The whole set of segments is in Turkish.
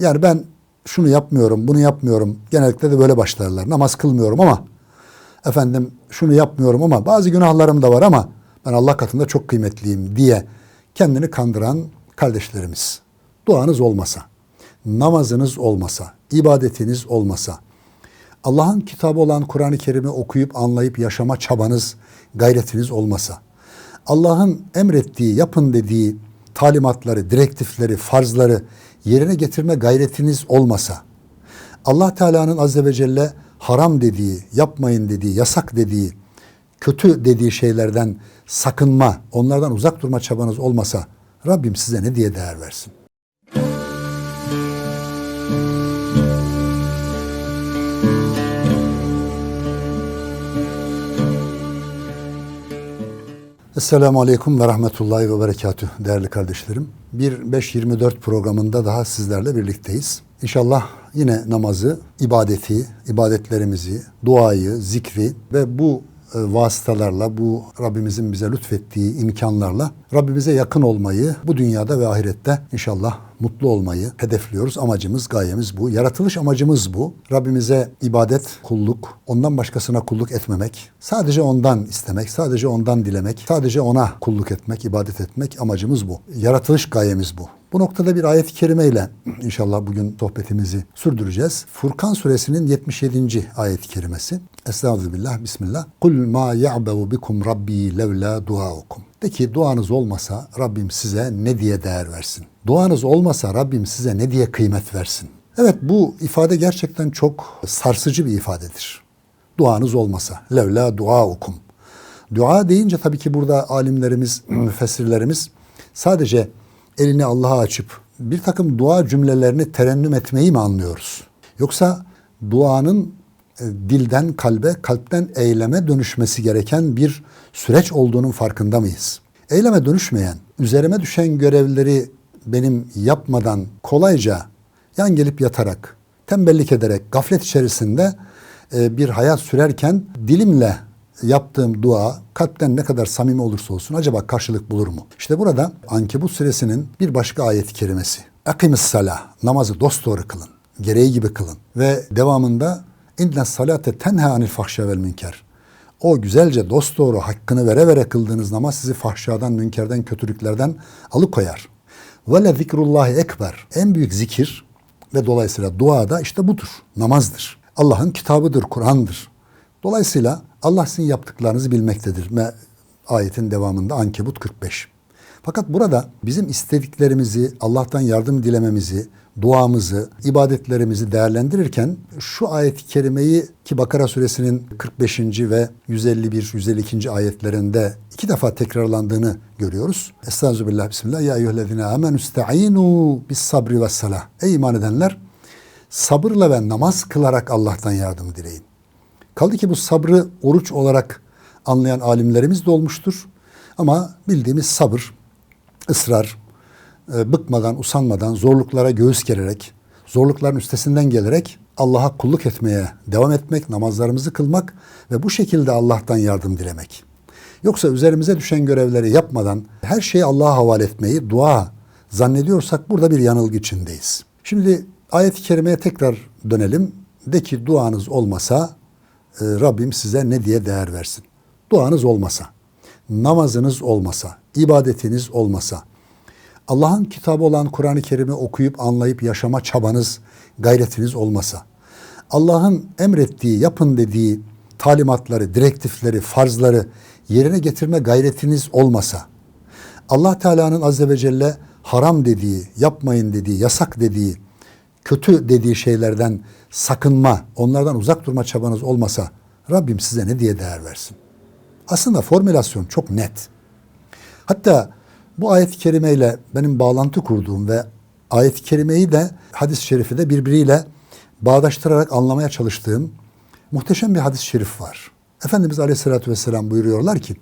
Yani ben şunu yapmıyorum, bunu yapmıyorum. Genellikle de böyle başlarlar. Namaz kılmıyorum ama efendim şunu yapmıyorum ama bazı günahlarım da var ama ben Allah katında çok kıymetliyim diye kendini kandıran kardeşlerimiz. Duanız olmasa, namazınız olmasa, ibadetiniz olmasa, Allah'ın kitabı olan Kur'an-ı Kerim'i okuyup anlayıp yaşama çabanız, gayretiniz olmasa, Allah'ın emrettiği, yapın dediği talimatları, direktifleri, farzları yerine getirme gayretiniz olmasa, Allah Teala'nın azze ve celle haram dediği, yapmayın dediği, yasak dediği, kötü dediği şeylerden sakınma, onlardan uzak durma çabanız olmasa Rabbim size ne diye değer versin? Esselamu Aleyküm ve Rahmetullahi ve Berekatüh değerli kardeşlerim. Bir 5.24 programında daha sizlerle birlikteyiz. İnşallah yine namazı, ibadeti, ibadetlerimizi, duayı, zikri ve bu vasıtalarla, bu Rabbimizin bize lütfettiği imkanlarla Rabbimize yakın olmayı bu dünyada ve ahirette inşallah mutlu olmayı hedefliyoruz. Amacımız, gayemiz bu. Yaratılış amacımız bu. Rabbimize ibadet, kulluk, ondan başkasına kulluk etmemek, sadece ondan istemek, sadece ondan dilemek, sadece ona kulluk etmek, ibadet etmek amacımız bu. Yaratılış gayemiz bu. Bu noktada bir ayet-i kerimeyle inşallah bugün sohbetimizi sürdüreceğiz. Furkan suresinin 77. ayet-i kerimesi. Estağfirullah, Bismillah. Kul ma ya'bevu bikum rabbi levla duaukum. De ki duanız olmasa Rabbim size ne diye değer versin? Duanız olmasa Rabbim size ne diye kıymet versin? Evet bu ifade gerçekten çok sarsıcı bir ifadedir. Duanız olmasa. Levla duaukum. Dua deyince tabii ki burada alimlerimiz, müfessirlerimiz sadece elini Allah'a açıp bir takım dua cümlelerini terennüm etmeyi mi anlıyoruz? Yoksa duanın e, dilden kalbe, kalpten eyleme dönüşmesi gereken bir süreç olduğunun farkında mıyız? Eyleme dönüşmeyen, üzerime düşen görevleri benim yapmadan kolayca yan gelip yatarak, tembellik ederek, gaflet içerisinde e, bir hayat sürerken dilimle yaptığım dua kalpten ne kadar samimi olursa olsun acaba karşılık bulur mu? İşte burada Ankebut suresinin bir başka ayet-i kerimesi. Akimis salah, namazı dosdoğru kılın, gereği gibi kılın. Ve devamında inne salate tenha anil fahşa vel münker. O güzelce dosdoğru hakkını vere vere kıldığınız namaz sizi fahşadan, münkerden, kötülüklerden alıkoyar. Ve le zikrullahi ekber. En büyük zikir ve dolayısıyla dua da işte budur. Namazdır. Allah'ın kitabıdır, Kur'an'dır. Dolayısıyla Allah sizin yaptıklarınızı bilmektedir. Ve ayetin devamında Ankebut 45. Fakat burada bizim istediklerimizi, Allah'tan yardım dilememizi, duamızı, ibadetlerimizi değerlendirirken şu ayet-i kerimeyi ki Bakara suresinin 45. ve 151. 152. ayetlerinde iki defa tekrarlandığını görüyoruz. Estağfirullah bismillah ya eyyühellezine amenü ista'inu bis sabri ve salah. Ey iman edenler sabırla ve namaz kılarak Allah'tan yardım dileyin. Kaldı ki bu sabrı oruç olarak anlayan alimlerimiz de olmuştur. Ama bildiğimiz sabır, ısrar, e, bıkmadan, usanmadan, zorluklara göğüs gererek, zorlukların üstesinden gelerek Allah'a kulluk etmeye devam etmek, namazlarımızı kılmak ve bu şekilde Allah'tan yardım dilemek. Yoksa üzerimize düşen görevleri yapmadan her şeyi Allah'a havale etmeyi dua zannediyorsak burada bir yanılgı içindeyiz. Şimdi ayet-i kerimeye tekrar dönelim. De ki duanız olmasa Rabbim size ne diye değer versin? Duanız olmasa, namazınız olmasa, ibadetiniz olmasa, Allah'ın kitabı olan Kur'an-ı Kerim'i okuyup anlayıp yaşama çabanız, gayretiniz olmasa, Allah'ın emrettiği, yapın dediği talimatları, direktifleri, farzları yerine getirme gayretiniz olmasa, Allah Teala'nın azze ve celle haram dediği, yapmayın dediği, yasak dediği, kötü dediği şeylerden sakınma, onlardan uzak durma çabanız olmasa Rabbim size ne diye değer versin? Aslında formülasyon çok net. Hatta bu ayet-i kerimeyle benim bağlantı kurduğum ve ayet-i kerimeyi de hadis-i şerifi de birbiriyle bağdaştırarak anlamaya çalıştığım muhteşem bir hadis-i şerif var. Efendimiz Aleyhisselatü Vesselam buyuruyorlar ki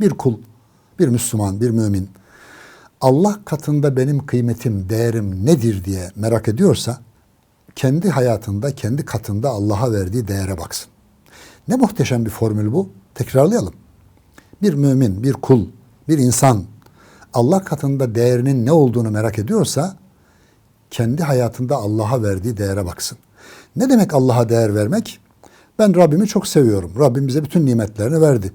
bir kul, bir Müslüman, bir mümin Allah katında benim kıymetim, değerim nedir diye merak ediyorsa kendi hayatında, kendi katında Allah'a verdiği değere baksın. Ne muhteşem bir formül bu. Tekrarlayalım. Bir mümin, bir kul, bir insan Allah katında değerinin ne olduğunu merak ediyorsa kendi hayatında Allah'a verdiği değere baksın. Ne demek Allah'a değer vermek? Ben Rabbimi çok seviyorum. Rabbim bize bütün nimetlerini verdi.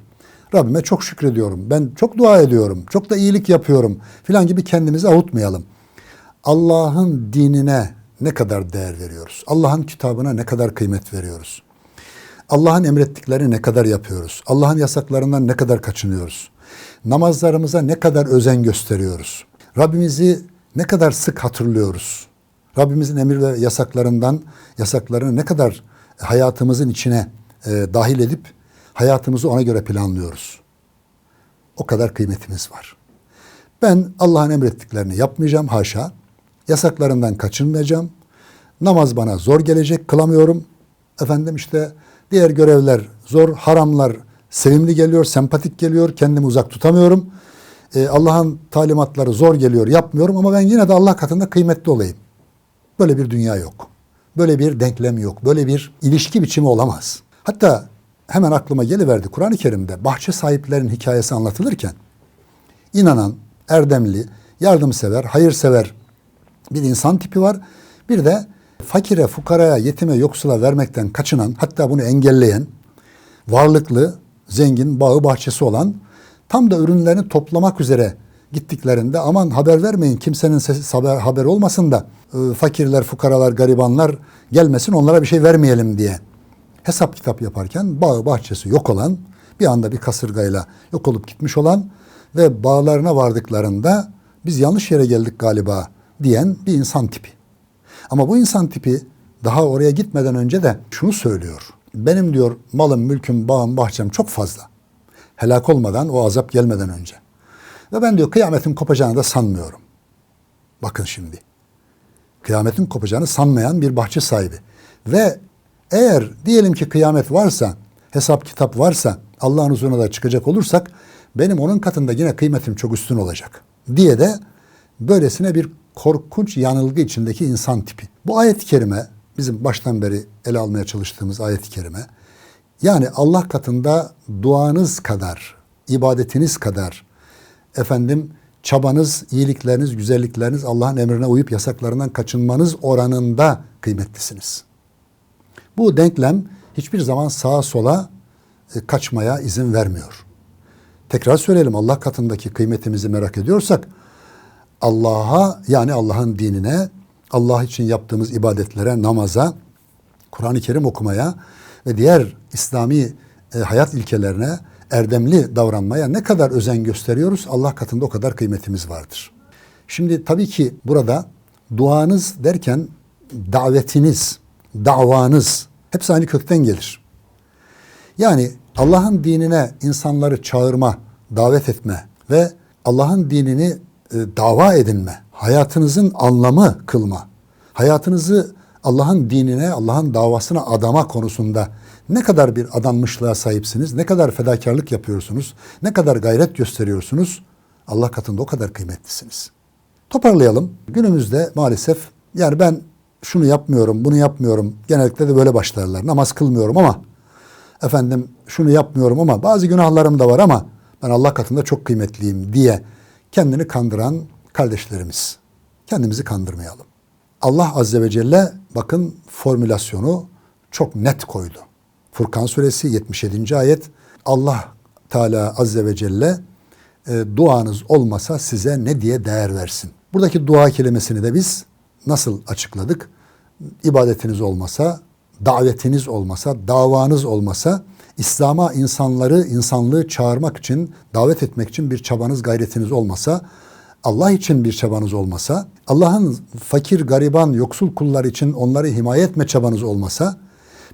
Rabbime çok şükrediyorum. Ben çok dua ediyorum. Çok da iyilik yapıyorum filan gibi kendimizi avutmayalım. Allah'ın dinine ne kadar değer veriyoruz? Allah'ın kitabına ne kadar kıymet veriyoruz? Allah'ın emrettiklerini ne kadar yapıyoruz? Allah'ın yasaklarından ne kadar kaçınıyoruz? Namazlarımıza ne kadar özen gösteriyoruz? Rabbimizi ne kadar sık hatırlıyoruz? Rabbimizin emir ve yasaklarından, yasaklarını ne kadar hayatımızın içine e, dahil edip hayatımızı ona göre planlıyoruz. O kadar kıymetimiz var. Ben Allah'ın emrettiklerini yapmayacağım haşa. Yasaklarından kaçınmayacağım. Namaz bana zor gelecek, kılamıyorum. Efendim işte diğer görevler zor, haramlar sevimli geliyor, sempatik geliyor, kendimi uzak tutamıyorum. Ee, Allah'ın talimatları zor geliyor, yapmıyorum ama ben yine de Allah katında kıymetli olayım. Böyle bir dünya yok. Böyle bir denklem yok. Böyle bir ilişki biçimi olamaz. Hatta hemen aklıma geliverdi Kur'an-ı Kerim'de bahçe sahiplerinin hikayesi anlatılırken inanan, erdemli, yardımsever, hayırsever bir insan tipi var. Bir de fakire, fukaraya, yetime, yoksula vermekten kaçınan, hatta bunu engelleyen, varlıklı, zengin, bağı bahçesi olan, tam da ürünlerini toplamak üzere gittiklerinde aman haber vermeyin kimsenin sesi haber, haber olmasın da e, fakirler, fukaralar, garibanlar gelmesin onlara bir şey vermeyelim diye hesap kitap yaparken bağı bahçesi yok olan bir anda bir kasırgayla yok olup gitmiş olan ve bağlarına vardıklarında biz yanlış yere geldik galiba diyen bir insan tipi. Ama bu insan tipi daha oraya gitmeden önce de şunu söylüyor. Benim diyor malım, mülküm, bağım, bahçem çok fazla. Helak olmadan, o azap gelmeden önce. Ve ben diyor kıyametin kopacağını da sanmıyorum. Bakın şimdi. Kıyametin kopacağını sanmayan bir bahçe sahibi. Ve eğer diyelim ki kıyamet varsa, hesap kitap varsa, Allah'ın huzuruna da çıkacak olursak benim onun katında yine kıymetim çok üstün olacak diye de böylesine bir korkunç yanılgı içindeki insan tipi. Bu ayet-i kerime bizim baştan beri ele almaya çalıştığımız ayet-i kerime yani Allah katında duanız kadar, ibadetiniz kadar efendim çabanız, iyilikleriniz, güzellikleriniz Allah'ın emrine uyup yasaklarından kaçınmanız oranında kıymetlisiniz. Bu denklem hiçbir zaman sağa sola e, kaçmaya izin vermiyor. Tekrar söyleyelim Allah katındaki kıymetimizi merak ediyorsak Allah'a yani Allah'ın dinine, Allah için yaptığımız ibadetlere, namaza, Kur'an-ı Kerim okumaya ve diğer İslami e, hayat ilkelerine erdemli davranmaya ne kadar özen gösteriyoruz Allah katında o kadar kıymetimiz vardır. Şimdi tabii ki burada duanız derken davetiniz, davanız hepsi aynı kökten gelir. Yani Allah'ın dinine insanları çağırma, davet etme ve Allah'ın dinini e, dava edinme, hayatınızın anlamı kılma, hayatınızı Allah'ın dinine, Allah'ın davasına adama konusunda ne kadar bir adanmışlığa sahipsiniz, ne kadar fedakarlık yapıyorsunuz, ne kadar gayret gösteriyorsunuz, Allah katında o kadar kıymetlisiniz. Toparlayalım. Günümüzde maalesef yani ben şunu yapmıyorum, bunu yapmıyorum. Genellikle de böyle başlarlar. Namaz kılmıyorum ama efendim şunu yapmıyorum ama bazı günahlarım da var ama ben Allah katında çok kıymetliyim diye kendini kandıran kardeşlerimiz. Kendimizi kandırmayalım. Allah Azze ve Celle bakın formülasyonu çok net koydu. Furkan suresi 77. ayet Allah Teala Azze ve Celle e, duanız olmasa size ne diye değer versin. Buradaki dua kelimesini de biz nasıl açıkladık? İbadetiniz olmasa, davetiniz olmasa, davanız olmasa, İslam'a insanları, insanlığı çağırmak için, davet etmek için bir çabanız, gayretiniz olmasa, Allah için bir çabanız olmasa, Allah'ın fakir, gariban, yoksul kullar için onları himaye etme çabanız olmasa,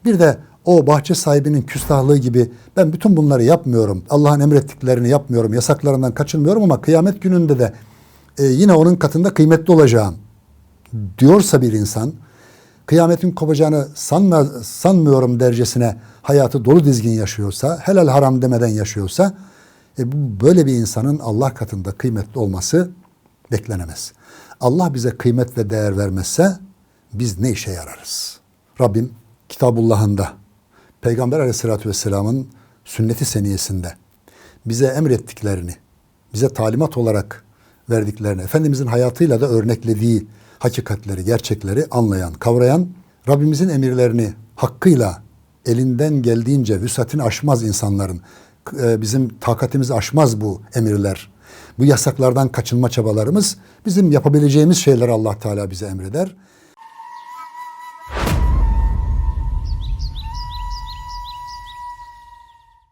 bir de o bahçe sahibinin küstahlığı gibi ben bütün bunları yapmıyorum. Allah'ın emrettiklerini yapmıyorum. Yasaklarından kaçınmıyorum ama kıyamet gününde de e, yine onun katında kıymetli olacağım diyorsa bir insan kıyametin kopacağını sanma, sanmıyorum dercesine hayatı dolu dizgin yaşıyorsa, helal haram demeden yaşıyorsa e, bu böyle bir insanın Allah katında kıymetli olması beklenemez. Allah bize kıymet ve değer vermezse biz ne işe yararız? Rabbim Kitabullah'ında Peygamber aleyhissalatü vesselamın sünneti seniyesinde bize emrettiklerini, bize talimat olarak verdiklerini, Efendimizin hayatıyla da örneklediği hakikatleri, gerçekleri anlayan, kavrayan, Rabbimizin emirlerini hakkıyla elinden geldiğince vüsatini aşmaz insanların. e, Bizim takatimizi aşmaz bu emirler. Bu yasaklardan kaçınma çabalarımız bizim yapabileceğimiz şeyler Allah Teala bize emreder.